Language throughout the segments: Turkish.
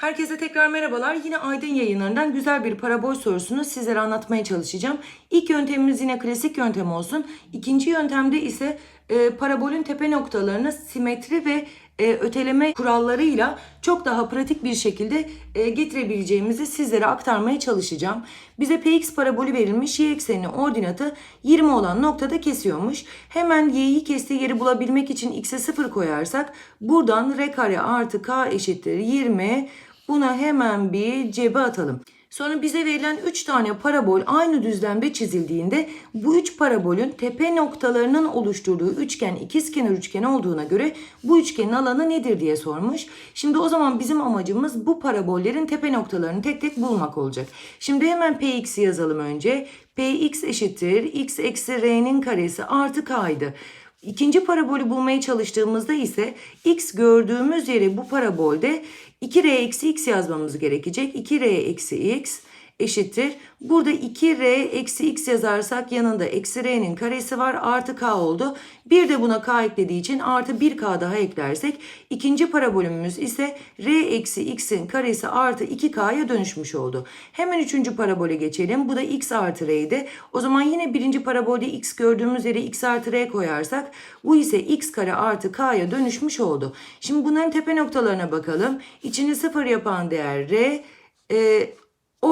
Herkese tekrar merhabalar. Yine Aydın yayınlarından güzel bir parabol sorusunu sizlere anlatmaya çalışacağım. İlk yöntemimiz yine klasik yöntem olsun. İkinci yöntemde ise e, parabolün tepe noktalarını simetri ve e, öteleme kurallarıyla çok daha pratik bir şekilde e, getirebileceğimizi sizlere aktarmaya çalışacağım. Bize px parabolü verilmiş y ekseninin ordinatı 20 olan noktada kesiyormuş. Hemen y'yi kestiği yeri bulabilmek için x'e 0 koyarsak buradan r kare artı k eşittir 20 Buna hemen bir cebe atalım. Sonra bize verilen 3 tane parabol aynı düzlemde çizildiğinde bu 3 parabolün tepe noktalarının oluşturduğu üçgen ikizkenar üçgen olduğuna göre bu üçgenin alanı nedir diye sormuş. Şimdi o zaman bizim amacımız bu parabollerin tepe noktalarını tek tek bulmak olacak. Şimdi hemen px'i yazalım önce. px eşittir x eksi r'nin karesi artı k'ydı. İkinci parabolü bulmaya çalıştığımızda ise x gördüğümüz yere bu parabolde 2r eksi x yazmamız gerekecek. 2r eksi x eşittir. Burada 2r eksi x yazarsak yanında eksi r'nin karesi var artı k oldu. Bir de buna k eklediği için artı 1k daha eklersek ikinci parabolümüz ise r eksi x'in karesi artı 2k'ya dönüşmüş oldu. Hemen üçüncü parabole geçelim. Bu da x artı r'ydi. O zaman yine birinci parabolde x gördüğümüz yere x artı r koyarsak bu ise x kare artı k'ya dönüşmüş oldu. Şimdi bunların tepe noktalarına bakalım. İçini sıfır yapan değer r. E,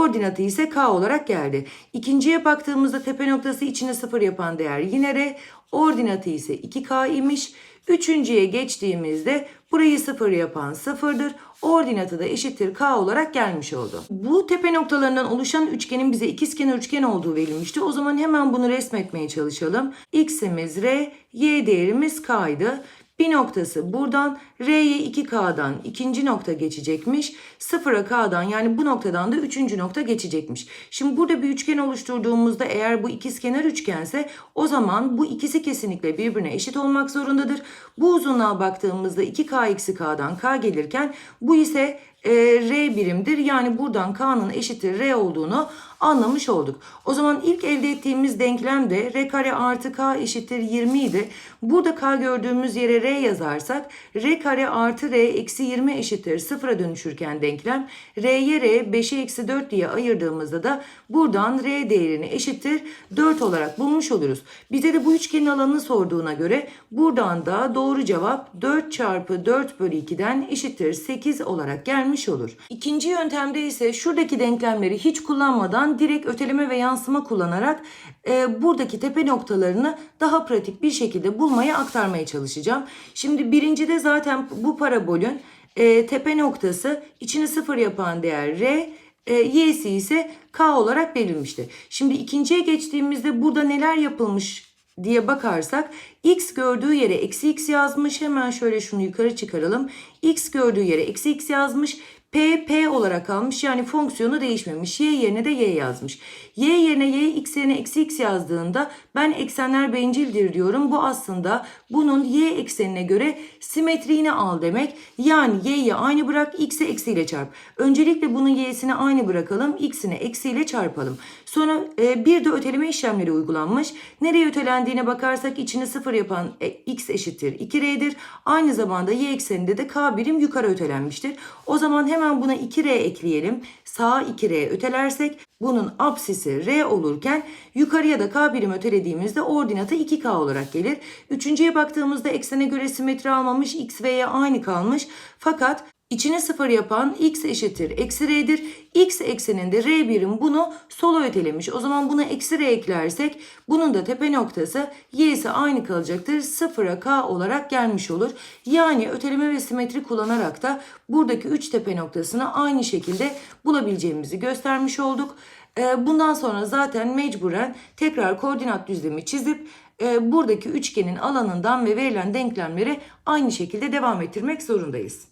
Ordinatı ise k olarak geldi. İkinciye baktığımızda tepe noktası içine sıfır yapan değer yine r. Ordinatı ise 2k imiş. Üçüncüye geçtiğimizde burayı sıfır yapan sıfırdır. Ordinatı da eşittir k olarak gelmiş oldu. Bu tepe noktalarından oluşan üçgenin bize ikizkenar üçgen olduğu verilmişti. O zaman hemen bunu resmetmeye çalışalım. x'imiz r, y değerimiz k'ydı. Bir noktası buradan R'ye 2K'dan ikinci nokta geçecekmiş. 0'a K'dan yani bu noktadan da üçüncü nokta geçecekmiş. Şimdi burada bir üçgen oluşturduğumuzda eğer bu ikizkenar üçgense o zaman bu ikisi kesinlikle birbirine eşit olmak zorundadır. Bu uzunluğa baktığımızda 2K eksi K'dan K gelirken bu ise e, R birimdir. Yani buradan K'nın eşittir R olduğunu anlamış olduk. O zaman ilk elde ettiğimiz denklem de R kare artı K eşittir 20 idi. Burada K gördüğümüz yere R yazarsak R kare artı R eksi 20 eşittir sıfıra dönüşürken denklem R'ye R 5'e eksi 4 diye ayırdığımızda da buradan R değerini eşittir 4 olarak bulmuş oluruz. Bize de bu üçgenin alanını sorduğuna göre buradan da doğru cevap 4 çarpı 4 bölü 2'den eşittir 8 olarak gelmiş olur. İkinci yöntemde ise şuradaki denklemleri hiç kullanmadan direkt öteleme ve yansıma kullanarak e, buradaki tepe noktalarını daha pratik bir şekilde bulmaya aktarmaya çalışacağım. Şimdi birincide zaten bu parabolün e, tepe noktası içini sıfır yapan değer r, e, y'si ise k olarak verilmişti. Şimdi ikinciye geçtiğimizde burada neler yapılmış diye bakarsak x gördüğü yere eksi x yazmış. Hemen şöyle şunu yukarı çıkaralım. X gördüğü yere eksi x yazmış. P, P olarak kalmış yani fonksiyonu değişmemiş. Y yerine de Y yazmış. Y yerine Y, X yerine eksi X yazdığında ben eksenler bencildir diyorum. Bu aslında bunun Y eksenine göre simetriğini al demek. Yani Y'yi aynı bırak, X'i eksiyle çarp. Öncelikle bunun Y'sini aynı bırakalım, X'ini eksiyle çarpalım. Sonra e, bir de öteleme işlemleri uygulanmış. Nereye ötelendiğine bakarsak içini sıfır yapan e, X eşittir 2R'dir. Aynı zamanda Y ekseninde de K birim yukarı ötelenmiştir. O zaman hemen buna 2R ekleyelim. Sağa 2R ötelersek bunun apsisi R olurken yukarıya da K birim ötelediğimizde ordinatı 2K olarak gelir. Üçüncüye baktığımızda eksene göre simetri almamış X ve Y aynı kalmış. Fakat İçini sıfır yapan x eşittir eksi r'dir. x ekseninde r birim bunu sola ötelemiş. O zaman buna eksi r eklersek bunun da tepe noktası y'si aynı kalacaktır. Sıfıra k olarak gelmiş olur. Yani öteleme ve simetri kullanarak da buradaki 3 tepe noktasını aynı şekilde bulabileceğimizi göstermiş olduk. Ee, bundan sonra zaten mecburen tekrar koordinat düzlemi çizip e, buradaki üçgenin alanından ve verilen denklemleri aynı şekilde devam ettirmek zorundayız.